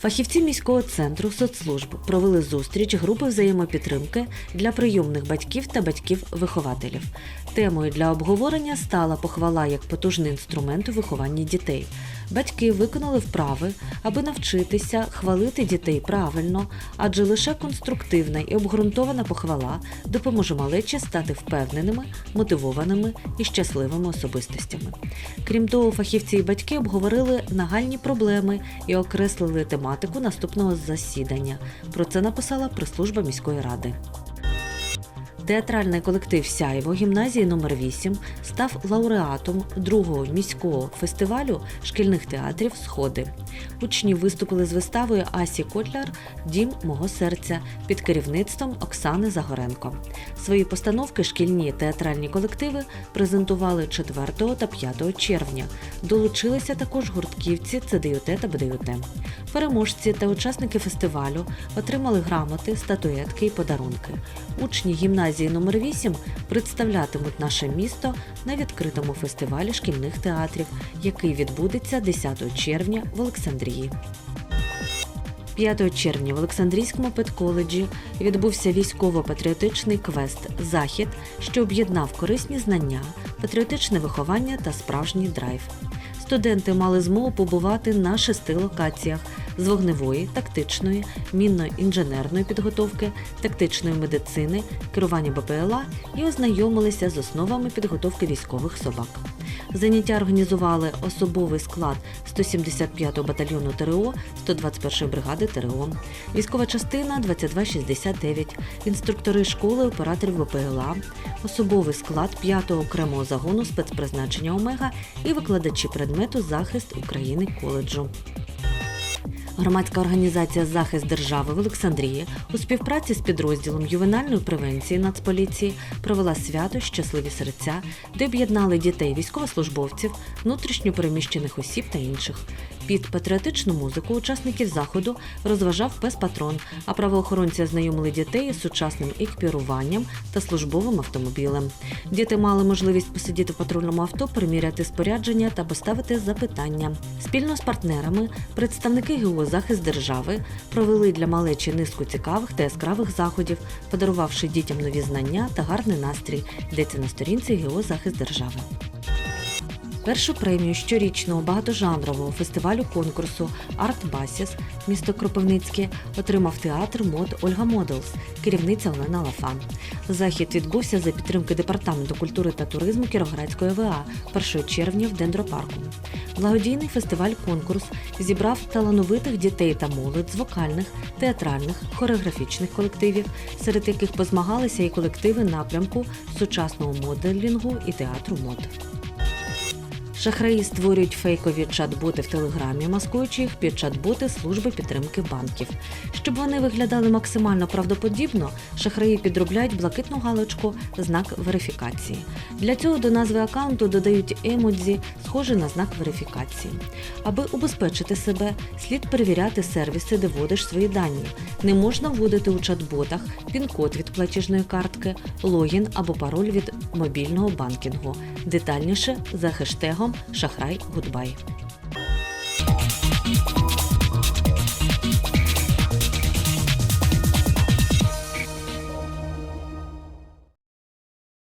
Фахівці міського центру соцслужб провели зустріч групи взаємопідтримки для прийомних батьків та батьків-вихователів. Темою для обговорення стала похвала як потужний інструмент у вихованні дітей. Батьки виконали вправи, аби навчитися хвалити дітей правильно, адже лише конструктивна і обґрунтована похвала допоможе малечі стати впевненими, мотивованими і щасливими особистостями. Крім того, фахівці і батьки обговорили нагальні проблеми і окреслили тематику наступного засідання. Про це написала прес-служба міської ради. Театральний колектив Сяйво гімназії номер 8 став лауреатом другого міського фестивалю шкільних театрів Сходи. Учні виступили з виставою Асі Котляр Дім мого серця під керівництвом Оксани Загоренко. Свої постановки шкільні театральні колективи презентували 4 та 5 червня. Долучилися також гуртківці ЦДЮТ та БДЮТ. Переможці та учасники фестивалю отримали грамоти, статуетки і подарунки. Учні гімназії номер 8 представлятимуть наше місто на відкритому фестивалі шкільних театрів, який відбудеться 10 червня в Олександрії. 5 червня в Олександрійському педколеджі відбувся військово-патріотичний квест Захід, що об'єднав корисні знання, патріотичне виховання та справжній драйв. Студенти мали змогу побувати на шести локаціях з вогневої, тактичної, мінно-інженерної підготовки, тактичної медицини, керування БПЛА і ознайомилися з основами підготовки військових собак. Заняття організували особовий склад 175-го батальйону ТРО 121-ї бригади ТРО, військова частина 2269, інструктори школи операторів ВПЛА, особовий склад 5-го окремого загону спецпризначення Омега і викладачі предмету захист України коледжу. Громадська організація Захист держави в Олександрії у співпраці з підрозділом ювенальної превенції Нацполіції провела свято Щасливі серця, де об'єднали дітей військовослужбовців, внутрішньо переміщених осіб та інших. Під патріотичну музику учасників заходу розважав пес-патрон, а правоохоронці ознайомили дітей із сучасним екіпіруванням та службовим автомобілем. Діти мали можливість посидіти в патрульному авто, приміряти спорядження та поставити запитання. Спільно з партнерами представники ГУ захист держави провели для малечі низку цікавих та яскравих заходів, подарувавши дітям нові знання та гарний настрій. Йдеться на сторінці ГУ захист держави. Першу премію щорічного багатожанрового фестивалю конкурсу Арт Басіс місто Кропивницьке отримав театр мод Ольга Моделс, керівниця Олена Лафан. Захід відбувся за підтримки департаменту культури та туризму Кіровоградської ОВА 1 червня в дендропарку. Благодійний фестиваль-конкурс зібрав талановитих дітей та молодь з вокальних, театральних, хореографічних колективів, серед яких позмагалися і колективи напрямку сучасного моделінгу і театру мод. Шахраї створюють фейкові чат-боти в телеграмі, маскуючи їх під чат-боти служби підтримки банків. Щоб вони виглядали максимально правдоподібно, шахраї підробляють блакитну галочку знак верифікації. Для цього до назви аккаунту додають емодзі, схожі на знак верифікації. Аби убезпечити себе, слід перевіряти сервіси, де вводиш свої дані. Не можна вводити у чат-ботах пін-код від платіжної картки, логін або пароль від мобільного банкінгу. Детальніше за хештегом Шахрай Гудбай.